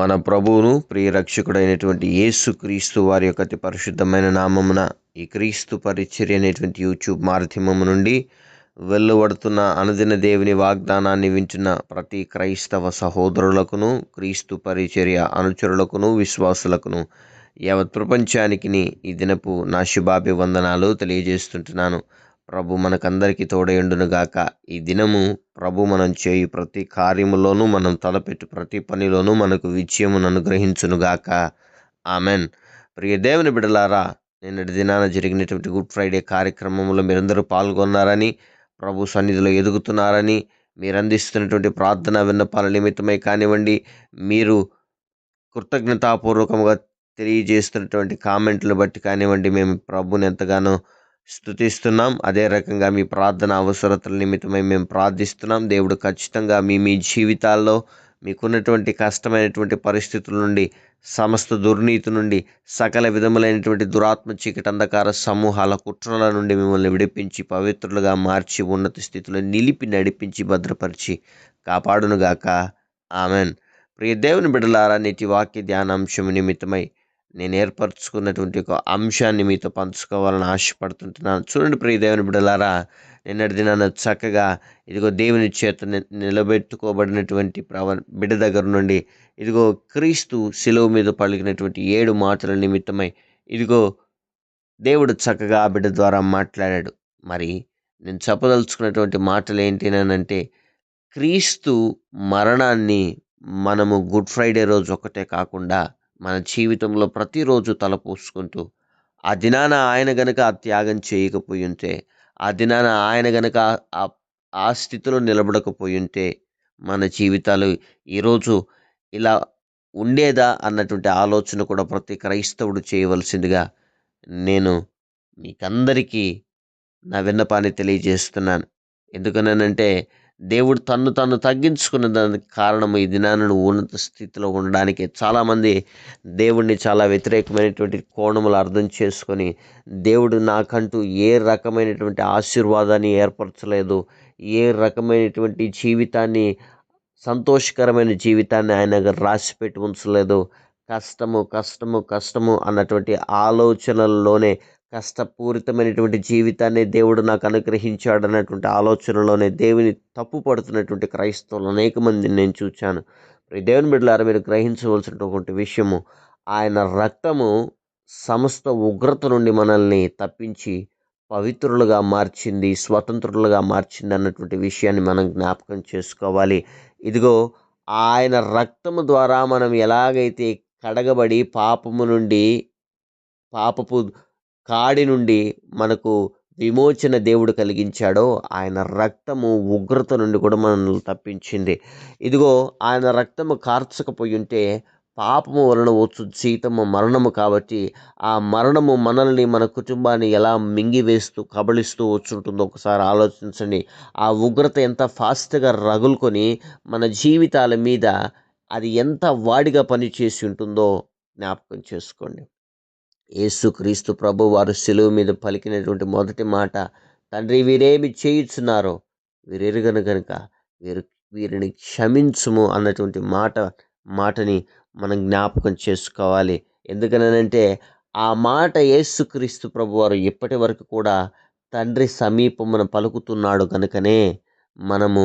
మన ప్రభువును ప్రియరక్షకుడైనటువంటి యేసు క్రీస్తు వారి యొక్క అతి పరిశుద్ధమైన నామమున ఈ క్రీస్తు పరిచర్య అనేటువంటి యూట్యూబ్ మాధ్యమము నుండి వెలువడుతున్న అనుదిన దేవుని వాగ్దానాన్ని వింటున్న ప్రతి క్రైస్తవ సహోదరులకును క్రీస్తు పరిచర్య అనుచరులకును విశ్వాసులకును యావత్ ప్రపంచానికి ఈ దినపు నా శుభాభివందనాలు తెలియజేస్తుంటున్నాను. ప్రభు మనకందరికీ తోడయుండునుగాక. ఈ దినము ప్రభు మనం చేయు ప్రతి కార్యములోనూ మనం తలపెట్టు ప్రతి పనిలోనూ మనకు విజయమును అనుగ్రహించునుగాక. ఆమెన్. ప్రియ దేవుని బిడలారా నిన్నటి దినాన జరిగినటువంటి గుడ్ ఫ్రైడే కార్యక్రమంలో మీరందరూ పాల్గొన్నారని ప్రభు సన్నిధిలో ఎదుగుతున్నారని మీరు అందిస్తున్నటువంటి ప్రార్థన విన్నపాల నిమిత్తమై కానివ్వండి మీరు కృతజ్ఞతాపూర్వకంగా తెలియజేస్తున్నటువంటి కామెంట్లు బట్టి కానివ్వండి మేము ప్రభుని ఎంతగానో స్థుతిస్తున్నాం అదే రకంగా మీ ప్రార్థన అవసరతల నిమిత్తమై మేము ప్రార్థిస్తున్నాం. దేవుడు ఖచ్చితంగా మీ మీ జీవితాల్లో మీకున్నటువంటి కష్టమైనటువంటి పరిస్థితుల నుండి సమస్త దుర్నీతి నుండి సకల విధములైనటువంటి దురాత్మ చీకటి అంధకార సమూహాల కుట్రల నుండి మిమ్మల్ని విడిపించి పవిత్రులుగా మార్చి ఉన్నత స్థితిలో నిలిపి నడిపించి భద్రపరిచి కాపాడునుగాక. ఆమెన్. ప్రియ దేవుని బిడలారా నేటి వాక్య ధ్యానాంశం నిమిత్తమై నేను ఏర్పరచుకున్నటువంటి ఒక అంశాన్ని మీతో పంచుకోవాలని ఆశపడుతుంటున్నాను. చూడండి ప్రియ దేవుని బిడలారా నిన్నటి దినాన చక్కగా ఇదిగో దేవుని చేత నిలబెట్టుకోబడినటువంటి ప్రవ బిడ్డ దగ్గర నుండి ఇదిగో క్రీస్తు శిలువ మీద పలికినటువంటి ఏడు మాటల నిమిత్తమై ఇదిగో దేవుడు చక్కగా ఆ బిడ్డ ద్వారా మాట్లాడాడు. మరి నేను చెప్పదలుచుకున్నటువంటి మాటలు ఏంటినంటే క్రీస్తు మరణాన్ని మనము గుడ్ ఫ్రైడే రోజు ఒకటే కాకుండా మన జీవితంలో ప్రతిరోజు తలపోసుకుంటూ ఆ దినాన ఆయన గనక ఆ త్యాగం చేయకపోయి ఉంటే ఆ దినాన ఆయన గనక ఆ- స్థితిలో నిలబడకపోయి ఉంటే మన జీవితాలు ఈరోజు ఇలా ఉండేదా అన్నటువంటి ఆలోచన కూడా ప్రతి క్రైస్తవుడు చేయవలసిందిగా నేను మీకందరికీ నా విన్నపాన్ని తెలియజేస్తున్నాను. ఎందుకనంటే దేవుడు తన్ను తను తగ్గించుకున్న దానికి కారణం ఈ దినాన్ని ఉన్నత స్థితిలో ఉండడానికి. చాలామంది దేవుడిని చాలా వ్యతిరేకమైనటువంటి కోణములు అర్థం చేసుకొని దేవుడు నాకంటూ ఏ రకమైనటువంటి ఆశీర్వాదాన్ని ఏర్పరచలేదు ఏ రకమైనటువంటి జీవితాన్ని సంతోషకరమైన జీవితాన్ని ఆయన రాసి పెట్టి ఉంచలేదు. కష్టము కష్టము కష్టము అన్నటువంటి ఆలోచనల్లోనే కష్టపూరితమైనటువంటి జీవితాన్ని దేవుడు నాకు అనుగ్రహించాడు అన్నటువంటి ఆలోచనలోనే దేవుని తప్పు పడుతున్నటువంటి క్రైస్తవులు అనేక మందిని నేను చూచాను. దేవుని బిడ్డలారా మీరు గ్రహించవలసినటువంటి విషయము ఆయన రక్తము సమస్త ఉగ్రత నుండి మనల్ని తప్పించి పవిత్రులుగా మార్చింది స్వతంత్రులుగా మార్చింది అన్నటువంటి విషయాన్ని మనం జ్ఞాపకం చేసుకోవాలి. ఇదిగో ఆయన రక్తము ద్వారా మనం ఎలాగైతే కడగబడి పాపము నుండి పాపపు కాడి నుండి మనకు విమోచన దేవుడు కలిగించాడో ఆయన రక్తము ఉగ్రత నుండి కూడా మనల్ని తప్పించింది. ఇదిగో ఆయన రక్తము కార్చకపోయి ఉంటే పాపము వలన వచ్చు జీతము మరణము కాబట్టి ఆ మరణము మనల్ని మన కుటుంబాన్ని ఎలా మింగివేస్తూ కబళిస్తూ వచ్చుంటుందో ఒకసారి ఆలోచించండి. ఆ ఉగ్రత ఎంత ఫాస్ట్గా రగులుకొని మన జీవితాల మీద అది ఎంత వాడిగా పనిచేసి ఉంటుందో జ్ఞాపకం చేసుకోండి. యేసుక్రీస్తు ప్రభు వారు సెలువు మీద పలికినటువంటి మొదటి మాట తండ్రి వీరేమి చేయుచున్నారో వీరెరుగను కనుక వీరు వీరిని క్షమించుము అన్నటువంటి మాట మాటని మనం జ్ఞాపకం చేసుకోవాలి. ఎందుకనంటే ఆ మాట యేసుక్రీస్తు ప్రభు వారు ఇప్పటి వరకు కూడా తండ్రి సమీపమున పలుకుతున్నాడు కనుకనే మనము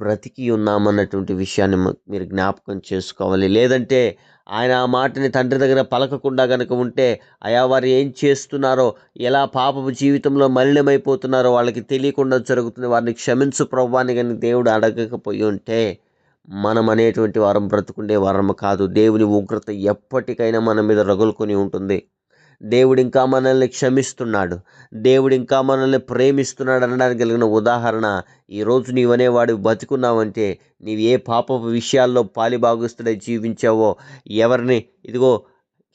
బ్రతికి ఉన్నామన్నటువంటి విషయాన్ని మీరు జ్ఞాపకం చేసుకోవాలి. లేదంటే ఆయన ఆ మాటని తండ్రి దగ్గర పలకకుండా కనుక ఉంటే అయా వారు ఏం చేస్తున్నారో ఎలా పాపపు జీవితంలో మలినమైపోతున్నారో వాళ్ళకి తెలియకుండా జరుగుతుంది. వారిని క్షమించు ప్రభాని కానీ దేవుడు అడగకపోయి ఉంటే మనం అనేటువంటి వారం బ్రతుకుండే వరం కాదు. దేవుని ఉగ్రత ఎప్పటికైనా మన మీద రగులుకొని ఉంటుంది. దేవుడు ఇంకా మనల్ని క్షమిస్తున్నాడు. దేవుడు ఇంకా మనల్ని ప్రేమిస్తున్నాడు అనడానికి కలిగిన ఉదాహరణ ఈరోజు నీవనేవాడు బతుకున్నావంటే నీవు ఏ పాపపు విషయాల్లో పాలిభాగస్తుడై జీవించావో ఎవరిని ఇదిగో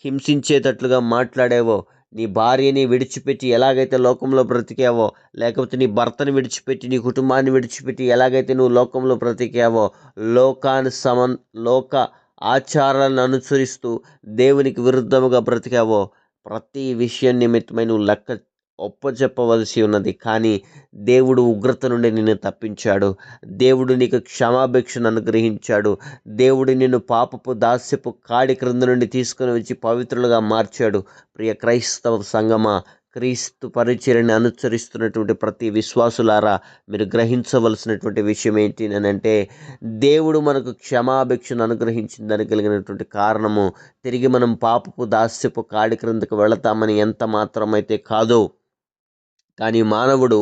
హింసించేటట్లుగా మాట్లాడావో నీ భార్యని విడిచిపెట్టి ఎలాగైతే లోకంలో బ్రతికావో లేకపోతే నీ భర్తని విడిచిపెట్టి నీ కుటుంబాన్ని విడిచిపెట్టి ఎలాగైతే నువ్వు లోకంలో బ్రతికావో లోకాన్ని సమన్ లోక ఆచారాలను అనుసరిస్తూ దేవునికి విరుద్ధముగా బ్రతికావో ప్రతి విషయం నిమిత్తమై నువ్వు లెక్క ఒప్పచెప్పవలసి ఉన్నది. కానీ దేవుడు ఉగ్రత నుండి నిన్ను తప్పించాడు. దేవుడు నీకు క్షమాభిక్షను అనుగ్రహించాడు. దేవుడు నిన్ను పాపపు దాస్యపు కాడి క్రింద నుండి తీసుకుని వచ్చి పవిత్రులుగా మార్చాడు. ప్రియ క్రైస్తవ సంగమా క్రీస్తు పరిచర్ని అనుసరిస్తున్నటువంటి ప్రతి విశ్వాసులారా మీరు గ్రహించవలసినటువంటి విషయం ఏంటి అని అంటే దేవుడు మనకు క్షమాభిక్షను అనుగ్రహించిందని కలిగినటువంటి కారణము తిరిగి మనం పాపపు దాస్యపు కాడి క్రిందకు వెళతామని ఎంత మాత్రమైతే కాదో కానీ మానవుడు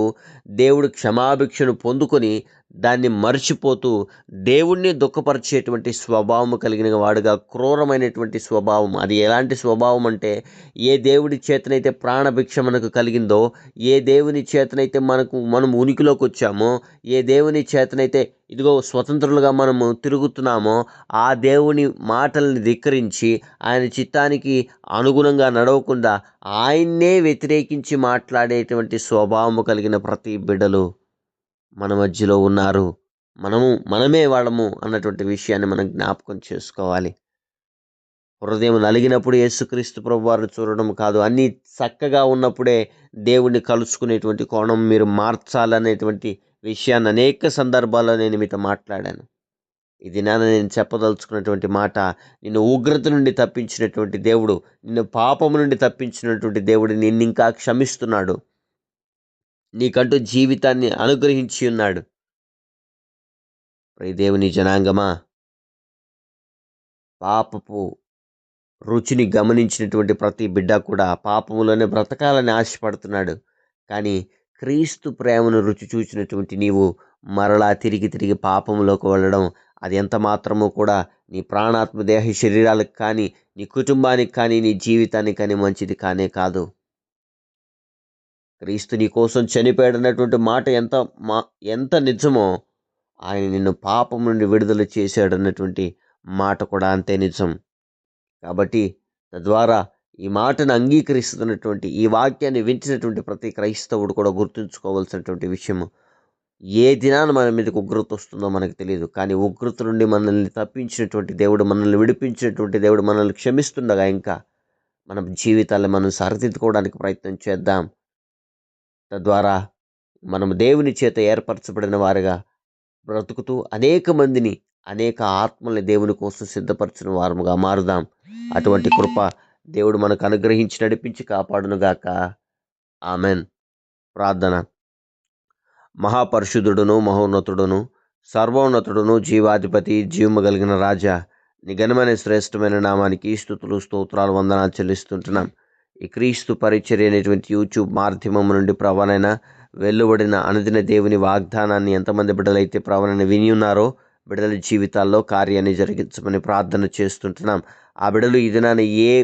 దేవుడు క్షమాభిక్షను పొందుకొని దాన్ని మర్చిపోతూ దేవుణ్ణి దుఃఖపరిచేటువంటి స్వభావం కలిగిన వాడుగా క్రూరమైనటువంటి స్వభావం. అది ఎలాంటి స్వభావం అంటే ఏ దేవుడి చేతనైతే ప్రాణభిక్ష మనకు కలిగిందో ఏ దేవుని చేతనైతే మనకు మనం ఉనికిలోకి వచ్చామో ఏ దేవుని చేతనైతే ఇదిగో స్వతంత్రులుగా మనము తిరుగుతున్నామో ఆ దేవుని మాటల్ని ధిక్కరించి ఆయన చిత్తానికి అనుగుణంగా నడవకుండా ఆయన్నే వ్యతిరేకించి మాట్లాడేటువంటి స్వభావం కలిగిన ప్రతి బిడ్డలు మన మధ్యలో ఉన్నారు. మనము మనమే వాళ్ళము అన్నటువంటి విషయాన్ని మనం జ్ఞాపకం చేసుకోవాలి. హృదయం నలిగినప్పుడు యేసుక్రీస్తు ప్రభు వారిని చూడడం కాదు అన్నీ చక్కగా ఉన్నప్పుడే దేవుణ్ణి కలుసుకునేటువంటి కోణం మీరు మార్చాలనేటువంటి విషయాన్ని అనేక సందర్భాల్లో నేను మీతో మాట్లాడాను. ఇది నాన్న నేను చెప్పదలుచుకున్నటువంటి మాట నిన్ను ఉగ్రత నుండి తప్పించినటువంటి దేవుడు నిన్ను పాపము నుండి తప్పించినటువంటి దేవుడు నిన్ను ఇంకా క్షమిస్తున్నాడు. నీకంటూ జీవితాన్ని అనుగ్రహించి ఉన్నాడు. ప్రియ దేవుని జనాంగమా పాపపు రుచిని గమనించినటువంటి ప్రతి బిడ్డ కూడా పాపములోనే బ్రతకాలని ఆశపడుతున్నాడు. కానీ క్రీస్తు ప్రేమను రుచి చూసినటువంటి నీవు మరలా తిరిగి తిరిగి పాపములోకి వెళ్ళడం అది ఎంత మాత్రము కూడా నీ ప్రాణాత్మ దేహ శరీరాలకు కానీ నీ కుటుంబానికి కానీ నీ జీవితానికి కానీ మంచిది కానే కాదు. క్రీస్తు నీ కోసం చనిపోయాడన్నటువంటి మాట ఎంత మా ఎంత నిజమో ఆయన నిన్ను పాపం నుండి విడుదల చేశాడన్నటువంటి మాట కూడా అంతే నిజం. కాబట్టి తద్వారా ఈ మాటను అంగీకరిస్తున్నటువంటి ఈ వాక్యాన్ని వించినటువంటి ప్రతి క్రైస్తవుడు కూడా గుర్తుంచుకోవాల్సినటువంటి విషయము ఏ దినాన మన మీదకి ఉగ్రత వస్తుందో మనకు తెలియదు కానీ ఉగ్రత నుండి మనల్ని తప్పించినటువంటి దేవుడు మనల్ని విడిపించినటువంటి దేవుడు మనల్ని క్షమిస్తుండగా ఇంకా మన జీవితాలను మనం సరిదిద్దుకోవడానికి ప్రయత్నం చేద్దాం. తద్వారా మనం దేవుని చేత ఏర్పరచబడిన వారుగా బ్రతుకుతూ అనేక మందిని అనేక ఆత్మల్ని దేవుని కోసం సిద్ధపరచిన వారముగా మారుదాం. అటువంటి కృప దేవుడు మనకు అనుగ్రహించి నడిపించి కాపాడునుగాక. ఆమెన్. ప్రార్థన. మహాపరిశుద్ధుడును మహోన్నతుడును సర్వోన్నతుడును జీవాధిపతి జీవము కలిగిన రాజా నిఘనమైన శ్రేష్టమైన నామానికి స్థుతులు స్తోత్రాలు వందనాలు చెల్లిస్తుంటున్నాం. ఈ క్రీస్తు పరిచర్య అనేటువంటి యూట్యూబ్ మాధ్యమం నుండి ప్రవణైన వెలువడిన అనుదిన దేవుని వాగ్దానాన్ని ఎంతమంది బిడ్డలైతే ప్రవణన విని ఉన్నారో బిడ్డల జీవితాల్లో కార్యాన్ని జరిగించమని ప్రార్థన చేస్తుంటున్నాం. ఆ బిడ్డలు ఈ దినాన్ని ఏ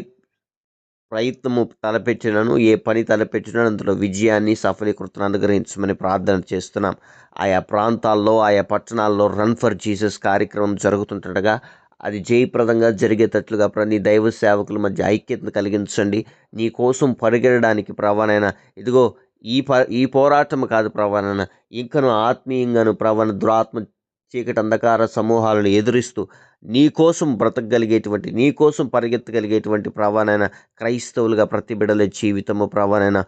ప్రయత్నము తలపెట్టినను ఏ పని తలపెట్టినను అందులో విజయాన్ని సఫలీకృతను అనుగ్రహించమని ప్రార్థన చేస్తున్నాం. ఆయా ప్రాంతాల్లో ఆయా పట్టణాల్లో రన్ ఫర్ జీసస్ కార్యక్రమం జరుగుతుంటుండగా అది జయప్రదంగా జరిగేటట్లుగా ప్రతి దైవ సేవకుల మధ్య ఐక్యతను కలిగించండి. నీ కోసం పరిగెడడానికి ప్రవణైన ఇదిగో ఈ ప ఈ పోరాటం కాదు ప్రవణన ఇంకను ఆత్మీయంగాను ప్రవణ దురాత్మ చీకటి అంధకార సమూహాలను ఎదురిస్తూ నీ కోసం బ్రతకగలిగేటువంటి నీ కోసం పరిగెత్తగలిగేటువంటి ప్రవాణైన క్రైస్తవులుగా ప్రతి బిడల జీవితము ప్రవాణైన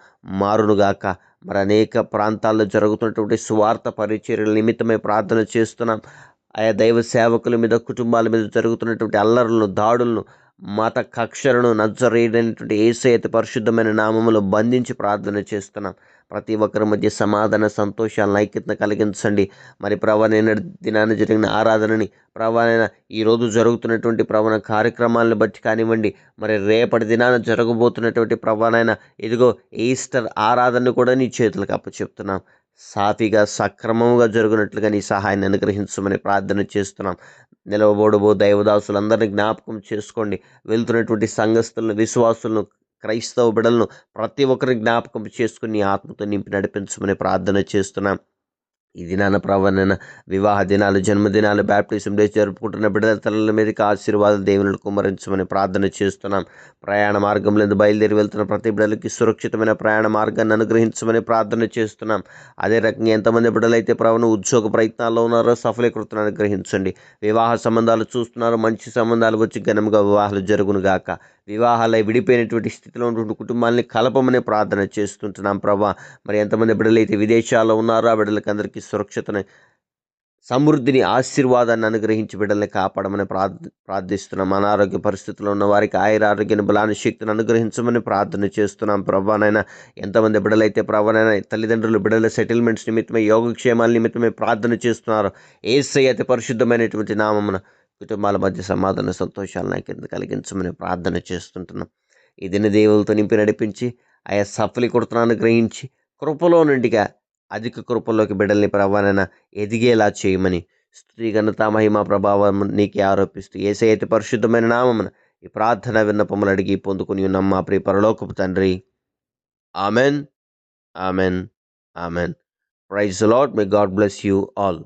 మారునుగాక. మరి అనేక ప్రాంతాల్లో జరుగుతున్నటువంటి స్వార్థ పరిచర్యల నిమిత్తమై ప్రార్థన చేస్తున్నాం. ఆయా దైవ సేవకుల మీద కుటుంబాల మీద జరుగుతున్నటువంటి అల్లర్లను దాడులను మత కక్షలను నచ్చరేయనటువంటి ఏసైతే పరిశుద్ధమైన నామములో బంధించి ప్రార్థన చేస్తున్నాం. ప్రతి ఒక్కరి మధ్య సమాధాన సంతోషాలను ఐక్యతను కలిగించండి. మరి ప్రవణైన దినాన్ని జరిగిన ఆరాధనని ప్రవణైన ఈరోజు జరుగుతున్నటువంటి ప్రవణ కార్యక్రమాలను బట్టి కానివ్వండి మరి రేపటి దినాన జరగబోతున్నటువంటి ప్రవణైన ఇదిగో ఈస్టర్ ఆరాధన కూడా నీ చేతులకు అప్పచెప్తున్నాం. సాఫీగా సక్రమంగా జరుగునట్లుగా నీ సహాయాన్ని అనుగ్రహించమని ప్రార్థన చేస్తున్నాం. నిలవబోడబో దైవదాసులందరినీ జ్ఞాపకం చేసుకోండి. వెళ్తున్నటువంటి సంఘస్థులను విశ్వాసులను క్రైస్తవ బిడలను ప్రతి ఒక్కరిని జ్ఞాపకం చేసుకుని ఆత్మతో నింపి నడిపించమని ప్రార్థన చేస్తున్నాం. ఈ దినాన ప్రవణన వివాహ దినాలు జన్మదినాలు బ్యాప్టిజం డేస్ జరుపుకుంటున్న బిడ్డల తలల మీదకి ఆశీర్వాదాలు దేవుని కుమరించమని ప్రార్థన చేస్తున్నాం. ప్రయాణ మార్గంలో బయలుదేరి వెళ్తున్న ప్రతి బిడ్డలకి సురక్షితమైన ప్రయాణ మార్గాన్ని అనుగ్రహించమని ప్రార్థన చేస్తున్నాం. అదే రకంగా ఎంతమంది బిడ్డలైతే ప్రవణ ఉద్యోగ ప్రయత్నాల్లో ఉన్నారో సఫలీకృతను అనుగ్రహించండి. వివాహ సంబంధాలు చూస్తున్నారో మంచి సంబంధాలు వచ్చి ఘనంగా వివాహాలు జరుగునుగాక. వివాహాలై విడిపోయినటువంటి స్థితిలో ఉన్నటువంటి కుటుంబాలని కలపమని ప్రార్థన చేస్తుంటున్నాం ప్రభా. మరి ఎంతమంది బిడ్డలు అయితే విదేశాల్లో ఉన్నారో ఆ బిడ్డలకి అందరికీ సురక్షితని సమృద్ధిని ఆశీర్వాదాన్ని అనుగ్రహించి బిడ్డల్ని కాపాడమని ప్రార్థ ప్రార్థిస్తున్నాం. అనారోగ్య పరిస్థితుల్లో ఉన్న వారికి ఆయుర ఆరోగ్యాన్ని బలాన్ని శక్తిని అనుగ్రహించమని ప్రార్థన చేస్తున్నాం ప్రభానైనా ఎంతమంది బిడ్డలైతే ప్రభానైనా తల్లిదండ్రులు బిడ్డల సెటిల్మెంట్స్ నిమిత్తమే యోగక్షేమాల నిమిత్తమే ప్రార్థన చేస్తున్నారు ఏసై అతి పరిశుద్ధమైనటువంటి నామమున కుటుంబాల మధ్య సమాధాన సంతోషాలను నాకు కలిగించమని ప్రార్థన చేస్తుంటున్నాం. ఈ దిన దేవులతో నింపి నడిపించి ఆయా సఫలి కొడుతున్నాను గ్రహించి కృపలో నుండిగా అధిక కృపలోకి బిడ్డల్ని ప్రభానైనా ఎదిగేలా చేయమని స్త్రీగణత ఘనత మహిమ ప్రభావం నీకే ఆరోపిస్తూ ఏసై అయితే పరిశుద్ధమైన నామమున ఈ ప్రార్థన విన్నపములు అడిగి పొందుకుని ఉన్నాం. మా ప్రియ పరలోకపు తండ్రి. Amen. Amen. Amen. Praise Lord may God bless you all.